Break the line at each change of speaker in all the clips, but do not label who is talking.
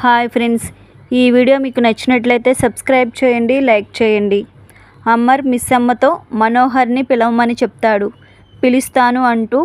Hi friends. ఈ video మీకు నచ్చినట్లయితే సబ్స్క్రైబ్ చేయండి లైక్ చేయండి. అమ్మర్ మిస్ అమ్మతో మనోహర్ని పిలవమని చెప్తాడు. పిలుస్తాను అంటూ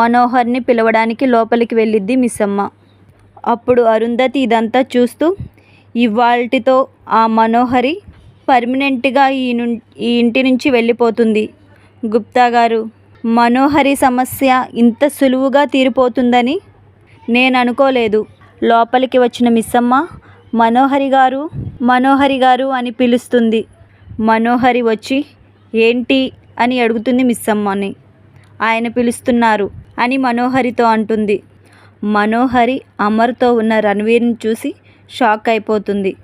మనోహర్ని పిలవడానికి లోపలికి వెళ్ళిద్ది మిస్ అమ్మ అప్పుడు అరుంధతి ఇదంతా చూస్తూ ఇవాల్టితో ఆ మనోహరి పర్మనెంట్గా ఈ ను ఈ ఇంటి నుంచి వెళ్ళిపోతుంది. గుప్తా గారు మనోహరి సమస్య ఇంత సులువుగా తీరిపోతుందని నేను అనుకోలేదు లోపలికి వచ్చిన మిస్సమ్మ మనోహరి గారు మనోహరి గారు అని పిలుస్తుంది. మనోహరి వచ్చి ఏంటి? అని అడుగుతుంది మిస్సమ్మని. ఆయన పిలుస్తున్నారు అని మనోహరితో అంటుంది. మనోహరి అమర్తో ఉన్న రణవీర్ని చూసి షాక్ అయిపోతుంది.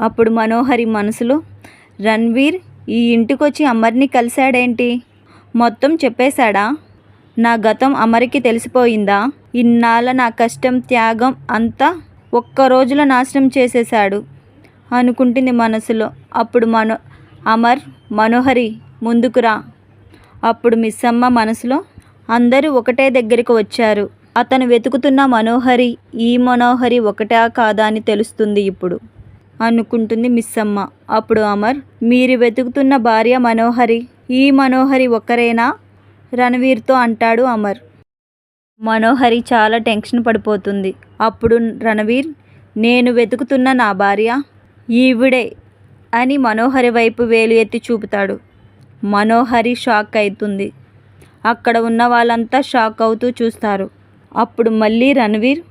అప్పుడు మనోహరి మనసులో రణ్వీర్ ఈ ఇంటికొచ్చి అమర్ని కలిశాడేంటి? మొత్తం చెప్పేశాడా? నా గతం అమరికి తెలిసిపోయిందా? ఇన్నాళ్ళ నా కష్టం త్యాగం అంతా ఒక్క రోజులో నాశనం చేసేశాడు అనుకుంటుంది మనసులో. అప్పుడు మనో అమర్ మనోహరి ముందుకురా అప్పుడు మిస్సమ్మ మనసులో అందరూ ఒకటే దగ్గరికి వచ్చారు. అతను వెతుకుతున్న మనోహరి ఈ మనోహరి ఒకటా కాదా అని తెలుస్తుంది ఇప్పుడు అనుకుంటుంది మిస్సమ్మ. అప్పుడు అమర్ మీరు వెతుకుతున్న భార్య మనోహరి ఈ మనోహరి ఒక్కరేనా? రణవీర్తో అంటాడు అమర్. మనోహరి చాలా టెన్షన్ పడిపోతుంది. అప్పుడు రణవీర్ నేను వెతుకుతున్న నా భార్య ఈవిడే అని మనోహరి వైపు వేలు ఎత్తి చూపుతాడు. మనోహరి షాక్ అవుతుంది అక్కడ ఉన్న వాళ్ళంతా షాక్ అవుతూ చూస్తారు. అప్పుడు మళ్ళీ రణవీర్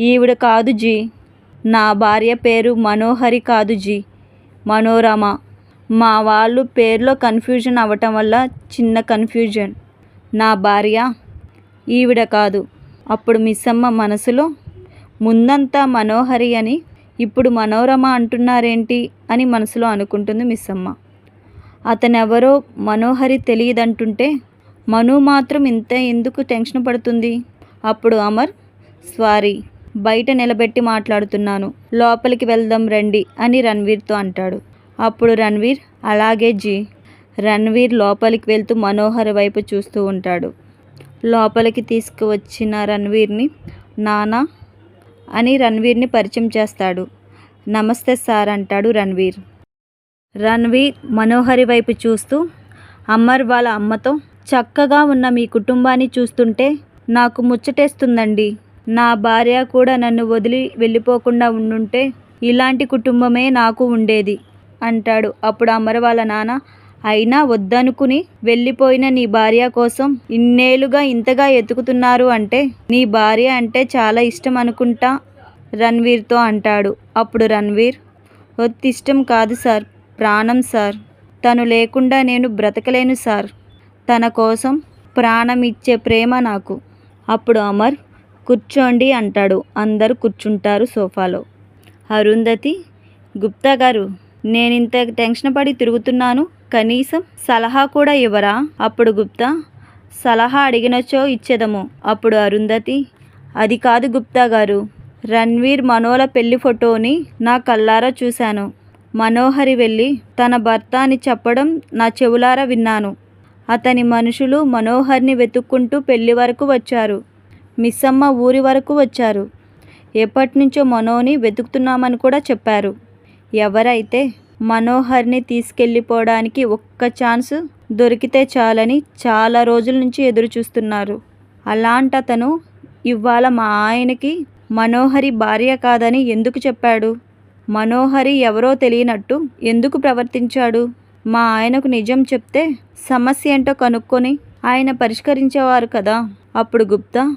ఈవిడ కాదు జీ. నా భార్య పేరు మనోహరి కాదు జీ. మనోరమ. మా వాళ్ళు పేరులో కన్ఫ్యూజన్ అవ్వటం వల్ల చిన్న కన్ఫ్యూజన్. నా భార్య ఈవిడ కాదు. అప్పుడు మిస్సమ్మ మనసులో ముందంతా మనోహరి అని ఇప్పుడు మనోరమ అంటున్నారేంటి అని మనసులో అనుకుంటుంది మిస్సమ్మ. అతనెవరో మనోహరి తెలియదంటుంటే మను మాత్రం ఇంత ఎందుకు టెన్షన్ పడుతుంది? అప్పుడు అమర్ సారీ బయట నిలబెట్టి మాట్లాడుతున్నాను లోపలికి వెళ్దాం రండి అని రణ్వీర్తో అంటాడు. అప్పుడు రణ్వీర్ అలాగే జీ రణ్వీర్ లోపలికి వెళ్తూ మనోహర్ వైపు చూస్తూ ఉంటాడు. లోపలికి తీసుకువచ్చిన రణ్వీర్ని నానా అని రణ్వీర్ని పరిచయం చేస్తాడు. నమస్తే సార్ అంటాడు రణ్వీర్. రణ్వీర్ మనోహరి వైపు చూస్తూ అమ్మర్ వాళ్ళ అమ్మతో చక్కగా ఉన్న మీ కుటుంబాన్ని చూస్తుంటే నాకు ముచ్చటేస్తుందండి. నా భార్య కూడా నన్ను వదిలి వెళ్ళిపోకుండా ఉండుంటే ఇలాంటి కుటుంబమే నాకు ఉండేది అంటాడు. అప్పుడు అమర్ వాళ్ళ నాన్న అయినా వద్దనుకుని వెళ్ళిపోయిన నీ భార్య కోసం ఇన్నేళ్ళుగా ఇంతగా ఎతుకుతున్నారు అంటే నీ భార్య అంటే చాలా ఇష్టం అనుకుంటా రణ్వీర్తో అంటాడు. అప్పుడు రణ్వీర్ ఒత్తిష్టం కాదు సార్ ప్రాణం సార్. తను లేకుండా నేను బ్రతకలేను సార్. తన కోసం ప్రాణం ఇచ్చే ప్రేమ నాకు అప్పుడు అమర్ కూర్చోండి అంటాడు. అందరూ కూర్చుంటారు సోఫాలో. అరుంధతి గుప్తా గారు నేను ఇంత టెన్షన్ పడి తిరుగుతున్నాను. కనీసం సలహా కూడా ఇవ్వరా? అప్పుడు గుప్తా. సలహా అడిగినచో ఇచ్చేదము. అప్పుడు అరుంధతి. అది కాదు గుప్తా గారు. రణ్వీర్ మనోల పెళ్ళి ఫోటోని నా కల్లారా చూశాను. మనోహరి వెళ్ళి తన భర్త అని చెప్పడం నా చెవులారా విన్నాను. అతని మనుషులు మనోహర్ని వెతుక్కుంటూ పెళ్ళి వరకు వచ్చారు. మిస్సమ్మ ఊరి వరకు వచ్చారు. ఎప్పటి నుంచో మనోని వెతుకుతున్నామని కూడా చెప్పారు. ఎవరైతే మనోహర్ని తీసుకెళ్ళిపోవడానికి ఒక్క ఛాన్స్ దొరికితే చాలని చాలా రోజుల నుంచి ఎదురు చూస్తున్నారు అలాంటతను ఇవాళ మా ఆయనకి మనోహరి భార్య కాదని ఎందుకు చెప్పాడు? మనోహరి ఎవరో తెలియనట్టు ఎందుకు ప్రవర్తించాడు? మా ఆయనకు నిజం చెప్తే సమస్య ఏంటో కనుక్కొని ఆయన పరిష్కరించేవారు కదా. అప్పుడు గుప్తా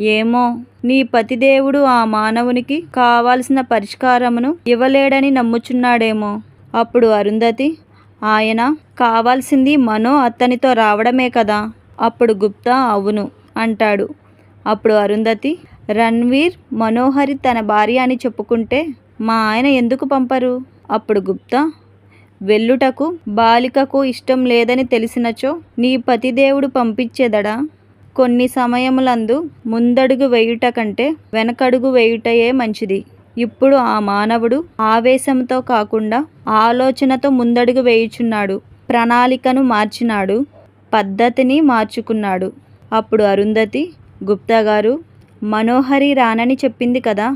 ఏమో నీ పతిదేవుడు ఆ మానవునికి కావాల్సిన పరిష్కారమును ఇవ్వలేడని నమ్ముచున్నాడేమో. అప్పుడు అరుంధతి ఆయన కావాల్సింది మనో అతనితో రావడమే కదా? అప్పుడు గుప్తా అవును అంటాడు. అప్పుడు అరుంధతి రణ్వీర్ మనోహరి తన భార్య అని చెప్పుకుంటే మా ఆయన ఎందుకు పంపరు? అప్పుడు గుప్తా వెళ్ళుటకు బాలికకు ఇష్టం లేదని తెలిసినచో నీ పతిదేవుడు పంపించేదడా? కొన్ని సమయములందు ముందడుగు వేయుట కంటే వెనకడుగు వేయుటయే మంచిది. ఇప్పుడు ఆ మానవుడు ఆవేశంతో కాకుండా ఆలోచనతో ముందడుగు వేయుచున్నాడు. ప్రణాళికను మార్చినాడు. పద్ధతిని మార్చుకున్నాడు. అప్పుడు అరుంధతి గుప్తా గారు మనోహరి రానని చెప్పింది కదా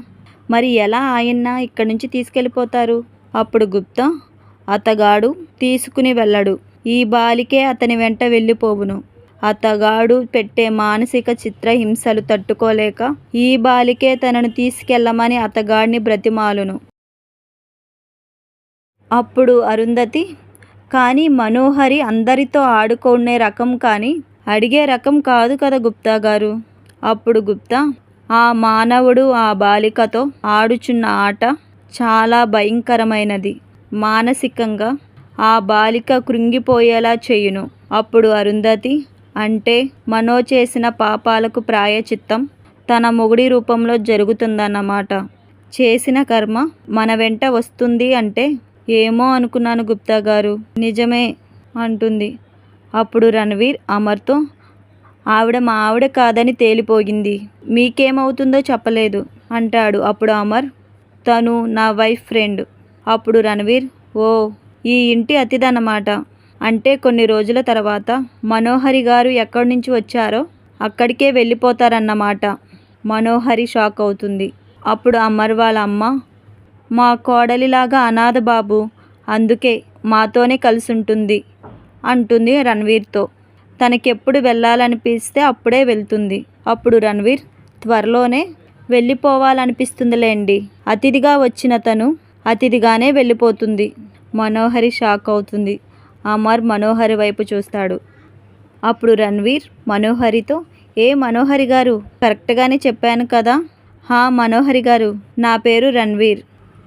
మరి ఎలా ఆయన్న ఇక్కడి నుంచి తీసుకెళ్ళిపోతారు? అప్పుడు గుప్తా అతగాడు తీసుకుని వెళ్ళడు. ఈ బాలికే అతని వెంట వెళ్ళిపోవును. అతగాడు పెట్టే మానసిక చిత్రహింసలు తట్టుకోలేక ఈ బాలికే తనను తీసుకెళ్ళమని అతగాడిని బ్రతిమాలును. అప్పుడు అరుంధతి కానీ మనోహరి అందరితో ఆడుకునే రకం కానీ అడిగే రకం కాదు కదా గుప్తా గారు అప్పుడు గుప్తా ఆ మానవుడు ఆ బాలికతో ఆడుచున్న ఆట చాలా భయంకరమైనది. మానసికంగా ఆ బాలిక కృంగిపోయేలా చేయును అప్పుడు అరుంధతి అంటే మనో చేసిన పాపాలకు ప్రాయచిత్తం తన మొగుడి రూపంలో జరుగుతుందన్నమాట. చేసిన కర్మ మన వెంట వస్తుంది అంటే ఏమో అనుకున్నాను గుప్తా గారు. నిజమే అంటుంది. అప్పుడు రణవీర్ అమర్తో ఆవిడ మా ఆవిడ కాదని తేలిపోయింది. మీకేమవుతుందో చెప్పలేదు అంటాడు. అప్పుడు అమర్ తను నా వైఫ్ ఫ్రెండ్. అప్పుడు రణవీర్ ఓ ఈ ఇంటి అతిదన్నమాట అంటే కొన్ని రోజుల తర్వాత మనోహరి గారు ఎక్కడి నుంచి వచ్చారో అక్కడికే వెళ్ళిపోతారన్నమాట. మనోహరి షాక్ అవుతుంది. అప్పుడు అమర్ వాళ్ళ అమ్మ మా కోడలిలాగా అనాథ బాబు అందుకే మాతోనే కలిసి ఉంటుంది అంటుంది రణవీర్తో. తనకెప్పుడు వెళ్ళాలనిపిస్తే అప్పుడే వెళ్తుంది. అప్పుడు రణవీర్ త్వరలోనే వెళ్ళిపోవాలనిపిస్తుందిలేండి. అతిథిగా వచ్చిన తను అతిథిగానే వెళ్ళిపోతుంది. మనోహరి షాక్ అవుతుంది. అమర్ మనోహరి వైపు చూస్తాడు. అప్పుడు రణవీర్ మనోహరితో ఏ మనోహరి గారు కరెక్ట్గానే చెప్పాను కదా? హా మనోహరి గారు నా పేరు రణ్వీర్.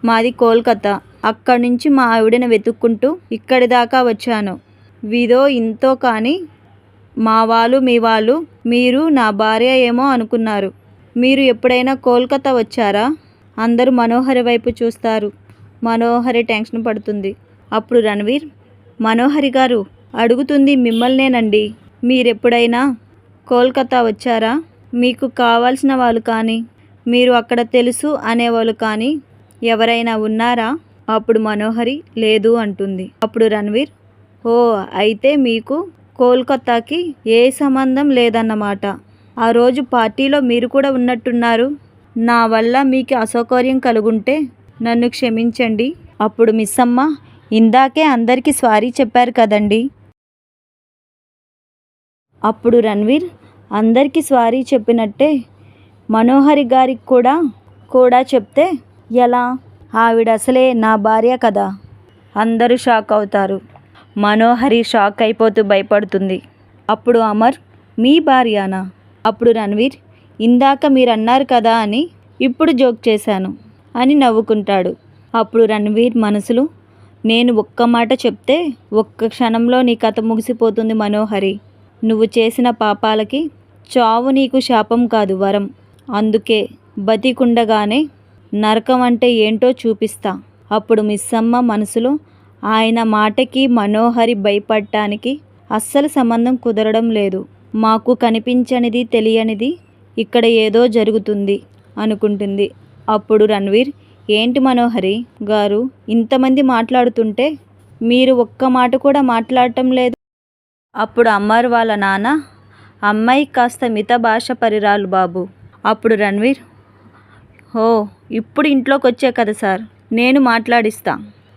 మాది కోల్కతా. అక్కడి నుంచి మా ఆవిడని వెతుక్కుంటూ ఇక్కడి దాకా వచ్చాను. విదో ఇంతో కానీ మా వాళ్ళు మీ వాళ్ళు మీరు నా భార్య ఏమో అనుకున్నారు. మీరు ఎప్పుడైనా కోల్కతా వచ్చారా? అందరూ మనోహరి వైపు చూస్తారు. మనోహరి టెన్షన్ పడుతుంది. అప్పుడు రణవీర్ మనోహరి గారు అడుగుతుంది మిమ్మల్నేనండి. మీరెప్పుడైనా కోల్కతా వచ్చారా? మీకు కావాల్సిన వాళ్ళు కానీ మీరు అక్కడ తెలుసు అనేవాళ్ళు కానీ ఎవరైనా ఉన్నారా? అప్పుడు మనోహరి లేదు అంటుంది. అప్పుడు రణవీర్ ఓ అయితే మీకు కోల్కతాకి ఏ సంబంధం లేదన్నమాట. ఆ రోజు పార్టీలో మీరు కూడా ఉన్నట్టున్నారు. నా వల్ల మీకు అసౌకర్యం కలుగుంటే నన్ను క్షమించండి. అప్పుడు మిస్ అమ్మ ఇందాకే అందరికీ స్వారీ చెప్పారు కదండి. అప్పుడు రణవీర్ అందరికీ స్వారీ చెప్పినట్టే మనోహరి గారికి కూడా కూడా చెప్తే ఎలా? ఆవిడ అసలే నా భార్య కదా. అందరూ షాక్ అవుతారు. మనోహరి షాక్ అయిపోతూ భయపడుతుంది. అప్పుడు అమర్ మీ భార్యనా? అప్పుడు రణ్వీర్ ఇందాక మీరు అన్నారు కదా అని ఇప్పుడు జోక్ చేశాను అని నవ్వుకుంటాడు. అప్పుడు రణ్వీర్ మనసులో నేను ఒక్క మాట చెప్తే ఒక్క క్షణంలో నీ కథ ముగిసిపోతుంది మనోహరి. నువ్వు చేసిన పాపాలకి చావు నీకు శాపం కాదు వరం. అందుకే బతికుండగానే నరకం అంటే ఏంటో చూపిస్తా. అప్పుడు మిస్సమ్మ మనసులో ఆయన మాటకి మనోహరి భయపడటానికి అస్సలు సంబంధం కుదరడం లేదు. మాకు కనిపించనిది తెలియనిది ఇక్కడ ఏదో జరుగుతుంది అనుకుంటుంది. అప్పుడు రణవీర్ ఏంటి మనోహరి గారు ఇంతమంది మాట్లాడుతుంటే మీరు ఒక్క మాట కూడా మాట్లాడటం లేదు. అప్పుడు అమ్మారు వాళ్ళ నాన్న అమ్మాయి కాస్త మిత భాష పరిరాలు బాబు. అప్పుడు రణవీర్ ఓ ఇప్పుడు ఇంట్లోకి వచ్చే కదా సార్ నేను మాట్లాడిస్తా.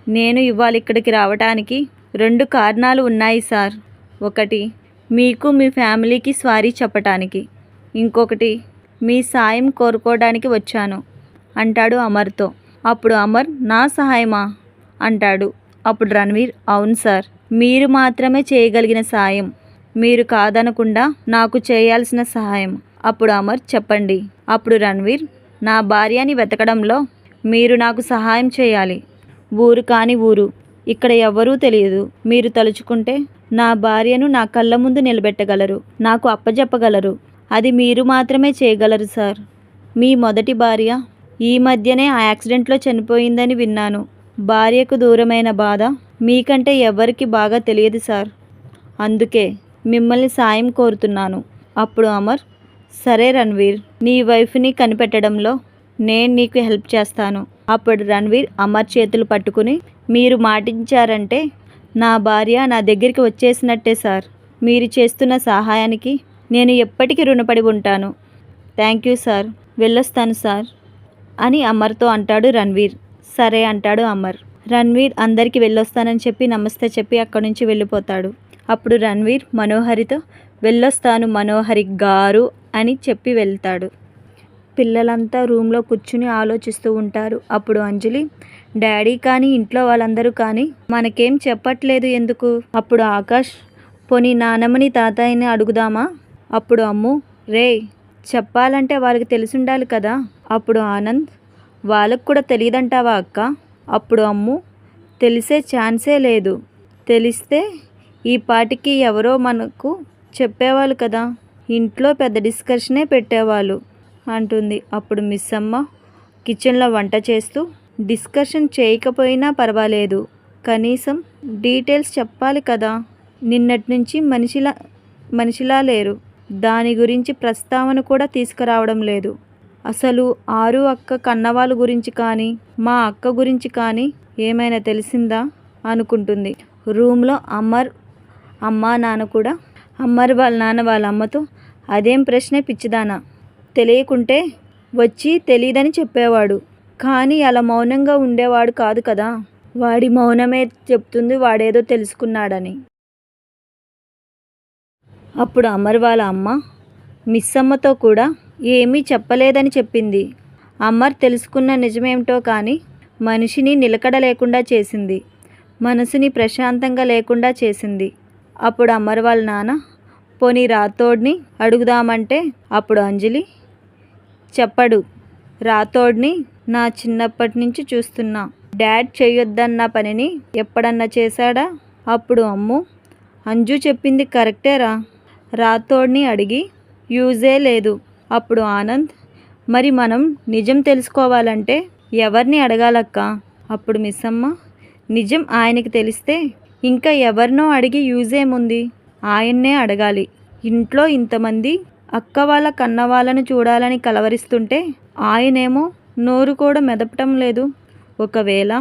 నేను ఇవాళ ఇక్కడికి రావడానికి రెండు కారణాలు ఉన్నాయి సార్. ఒకటి మీకు మీ ఫ్యామిలీకి స్వారీ చెప్పటానికి. ఇంకొకటి మీ సాయం కోరుకోవడానికి వచ్చాను. అంటాడు అమర్తో. అప్పుడు అమర్ నా సహాయమా? అంటాడు. అప్పుడు రణవీర్ అవును సార్. మీరు మాత్రమే చేయగలిగిన సాయం. మీరు కాదనకుండా నాకు చేయాల్సిన సహాయం. అప్పుడు అమర్ చెప్పండి. అప్పుడు రణవీర్ నా భార్యని వెతకడంలో మీరు నాకు సహాయం చేయాలి. ఊరు కాని ఊరు. ఇక్కడ ఎవ్వరూ తెలియదు. మీరు తలుచుకుంటే నా భార్యను నా కళ్ళ ముందు నిలబెట్టగలరు. నాకు అప్పజెప్పగలరు. అది మీరు మాత్రమే చేయగలరు సార్. మీ మొదటి భార్య ఈ మధ్యనే ఆ యాక్సిడెంట్లో చనిపోయిందని విన్నాను. భార్యకు దూరమైన బాధ మీకంటే ఎవరికి బాగా తెలియదు సార్. అందుకే మిమ్మల్ని సాయం కోరుతున్నాను. అప్పుడు అమర్ సరే రణవీర్ నీ వైఫ్ని కనిపెట్టడంలో నేను నీకు హెల్ప్ చేస్తాను. అప్పుడు రణవీర్ అమర్ చేతులు పట్టుకుని మీరు మాటించారంటే నా భార్య నా దగ్గరికి వచ్చేసినట్టే సార్. మీరు చేస్తున్న సహాయానికి నేను ఎప్పటికీ రుణపడి ఉంటాను. Thank you sir. వెళ్ళొస్తాను సార్. అని అమర్తో అంటాడు రణ్వీర్. సరే అంటాడు అమర్. రణ్వీర్ అందరికీ వెళ్ళొస్తానని చెప్పి నమస్తే చెప్పి అక్కడి నుంచి వెళ్ళిపోతాడు. అప్పుడు రణ్వీర్ మనోహరితో వెళ్ళొస్తాను మనోహరి గారు అని చెప్పి వెళ్తాడు. పిల్లలంతా రూమ్లో కూర్చుని ఆలోచిస్తూ ఉంటారు. అప్పుడు అంజలి డాడీ కానీ ఇంట్లో వాళ్ళందరూ కానీ మనకేం చెప్పట్లేదు ఎందుకు? అప్పుడు ఆకాష్ పోనీ నానమ్మని తాతయ్యని అడుగుదామా? అప్పుడు అమ్ము రే చెప్పాలంటే వాళ్ళకి తెలిసి ఉండాలి కదా. అప్పుడు ఆనంద్ వాళ్ళకు కూడా తెలియదంటావా అక్క? అప్పుడు అమ్ము తెలిసే ఛాన్సే లేదు. తెలిస్తే ఈ పాటికి ఎవరో మనకు చెప్పేవాళ్ళు కదా. ఇంట్లో పెద్ద డిస్కషనే పెట్టేవాళ్ళు అంటుంది. అప్పుడు మిస్ అమ్మ కిచెన్లో వంట చేస్తూ డిస్కషన్ చేయకపోయినా పర్వాలేదు. కనీసం డీటెయిల్స్ చెప్పాలి కదా. నిన్నటి నుంచి మనిషిలా మనిషిలా లేరు. దాని గురించి ప్రస్తావన కూడా తీసుకురావడం లేదు. అసలు ఆరు అక్క కన్నవాళ్ళ గురించి కానీ మా అక్క గురించి కానీ ఏమైనా తెలిసిందా? అనుకుంటుంది. రూమ్లో అమ్మర్ అమ్మ నాన్న కూడా. అమ్మర్ వాళ్ళ నాన్న వాళ్ళ అమ్మతో అదేం ప్రశ్నే పిచ్చిదానా. తెలియకుంటే వచ్చి తెలియదని చెప్పేవాడు. కానీ అలా మౌనంగా ఉండేవాడు కాదు కదా. వాడి మౌనమే చెప్తుంది వాడేదో తెలుసుకున్నాడని. అప్పుడు అమర్ వాళ్ళ అమ్మ మిస్ అమ్మతో కూడా ఏమీ చెప్పలేదని చెప్పింది. అమర్ తెలుసుకున్న నిజమేమిటో కానీ మనిషిని నిలకడ లేకుండా చేసింది. మనసుని ప్రశాంతంగా లేకుండా చేసింది. అప్పుడు అమర్ వాళ్ళ నాన్న పోనీ రాతోడ్ని అడుగుదామంటే అప్పుడు అంజలి చెప్పడు రాతోడిని నా చిన్నప్పటి నుంచి చూస్తున్నా. డాడ్ చేయొద్దన్న పనిని ఎప్పుడన్నా చేశాడా? అప్పుడు అమ్ము అంజు చెప్పింది కరెక్టేరా రాతోడిని అడిగి యూజే లేదు. అప్పుడు ఆనంద్ మరి మనం నిజం తెలుసుకోవాలంటే ఎవరిని అడగాలక్క? అప్పుడు మిస్సమ్మ నిజం ఆయనకి తెలిస్తే ఇంకా ఎవరినో అడిగి యూజ్ ఏముంది ఆయన్నే అడగాలి. ఇంట్లో ఇంతమంది అక్క వాళ్ళ కన్న వాళ్ళను చూడాలని కలవరిస్తుంటే ఆయనేమో నోరు కూడా మెదపటం లేదు. ఒకవేళ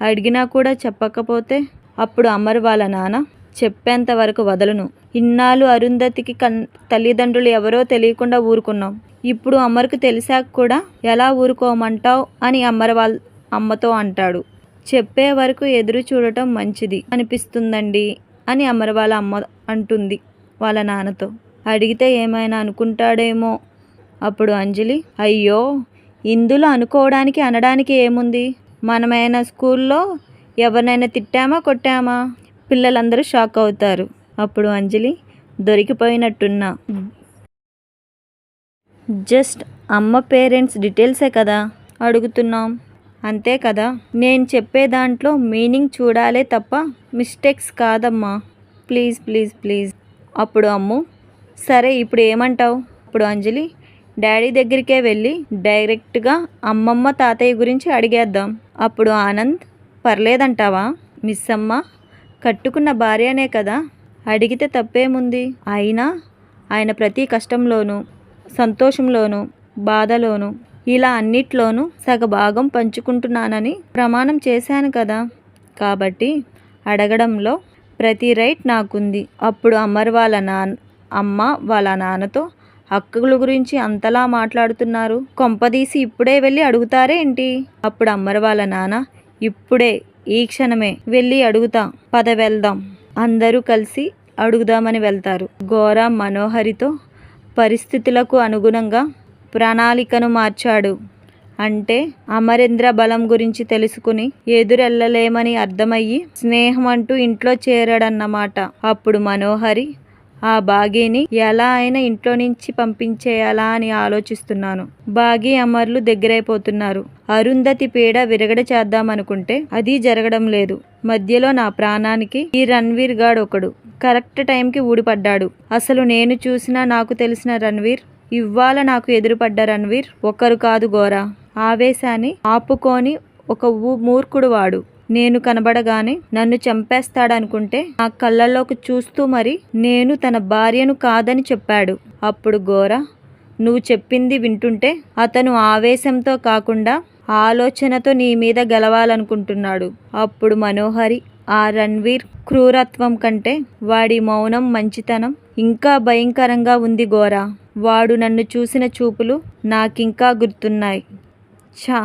అడిగినా కూడా చెప్పకపోతే అప్పుడు అమర్ వాళ్ళ నాన్న చెప్పేంత వరకు వదలను. ఇన్నాళ్ళు అరుంధతికి కన్ తల్లిదండ్రులు ఎవరో తెలియకుండా ఊరుకున్నాం. ఇప్పుడు అమ్మరుకు తెలిసాక కూడా ఎలా ఊరుకోమంటావు అని అమ్మర వాళ్ళ అమ్మతో అంటాడు. చెప్పే వరకు ఎదురు చూడటం మంచిది అనిపిస్తుందండి అని అమర్ వాళ్ళ అమ్మ అంటుంది వాళ్ళ నాన్నతో. అడిగితే ఏమైనా అనుకుంటాడేమో. అప్పుడు అంజలి అయ్యో ఇందులో అనుకోవడానికి అనడానికి ఏముంది? మనమైనా స్కూల్లో ఎవరినైనా తిట్టామా కొట్టామా? పిల్లలందరూ షాక్ అవుతారు. అప్పుడు అంజలి దొరికిపోయినట్టున్నా. జస్ట్ అమ్మ పేరెంట్స్ డీటెయిల్సే కదా? అడుగుతున్నాం. అంతే కదా. నేను చెప్పే దాంట్లో మీనింగ్ చూడాలే తప్ప మిస్టేక్స్ కాదమ్మా. Please please please. అప్పుడు అమ్ము సరే ఇప్పుడు ఏమంటావు? అప్పుడు అంజలి డాడీ దగ్గరికే వెళ్ళి డైరెక్ట్గా అమ్మమ్మ తాతయ్య గురించి అడిగేద్దాం. అప్పుడు ఆనంద్ పర్లేదంటావా? మిస్ అమ్మ కట్టుకున్న భార్యనే కదా? అడిగితే తప్పేముంది? అయినా ఆయన ప్రతి కష్టంలోనూ సంతోషంలోనూ బాధలోనూ ఇలా అన్నిట్లోనూ సగభాగం పంచుకుంటున్నానని ప్రమాణం చేశాను కదా? కాబట్టి అడగడంలో ప్రతి రైట్ నాకుంది. అప్పుడు అమర్ వాళ్ళ నాన్న అమ్మ వాళ్ళ నాన్నతో హక్కుల గురించి అంతలా మాట్లాడుతున్నారు. కొంపదీసి ఇప్పుడే వెళ్ళి అడుగుతారే ఏంటి అప్పుడు అమ్మర్ వాళ్ళ నాన్న ఇప్పుడే ఈ క్షణమే వెళ్ళి అడుగుతా పద వెళ్దాం. అందరూ కలిసి అడుగుదామని వెళ్తారు. ఘోర మనోహరితో పరిస్థితులకు అనుగుణంగా ప్రణాళికను మార్చాడు. అంటే అమరేంద్ర బలం గురించి తెలుసుకుని ఎదురెళ్ళలేమని అర్థమయ్యి స్నేహం అంటూ ఇంట్లో చేరాడన్నమాట. అప్పుడు మనోహరి ఆ బాగీని ఎలా అయినా ఇంట్లో నుంచి పంపించేయాలా అని ఆలోచిస్తున్నాను. బాగీ అమర్లు దగ్గరైపోతున్నారు. అరుంధతి పీడ విరగడ చేద్దామనుకుంటే అది జరగడం లేదు. మధ్యలో నా ప్రాణానికి ఈ రణ్వీర్ గాడ్ ఒకడు. కరెక్ట్ టైంకి ఊడిపడ్డాడు. అసలు నేను చూసిన నాకు తెలిసిన రణ్వీర్ ఇవాళ నాకు ఎదురుపడ్డ రణ్వీర్ ఒకరు కాదు గోరా ఆవేశాన్ని ఆపుకొని ఒక ఊ- మూర్ఖుడు వాడు. నేను కనబడగానే నన్ను చంపేస్తాడనుకుంటే నా కళ్ళల్లోకి చూస్తూ మరి నేను తన భార్యను కాదని చెప్పాడు. అప్పుడు గోర నువ్వు చెప్పింది వింటుంటే అతను ఆవేశంతో కాకుండా ఆలోచనతో నీ మీద గెలవాలనుకుంటున్నాడు. అప్పుడు మనోహరి ఆ రణ్వీర్ క్రూరత్వం కంటే వాడి మౌనం మంచితనం ఇంకా భయంకరంగా ఉంది గోరా. వాడు నన్ను చూసిన చూపులు నాకింకా గుర్తున్నాయి. ఛా!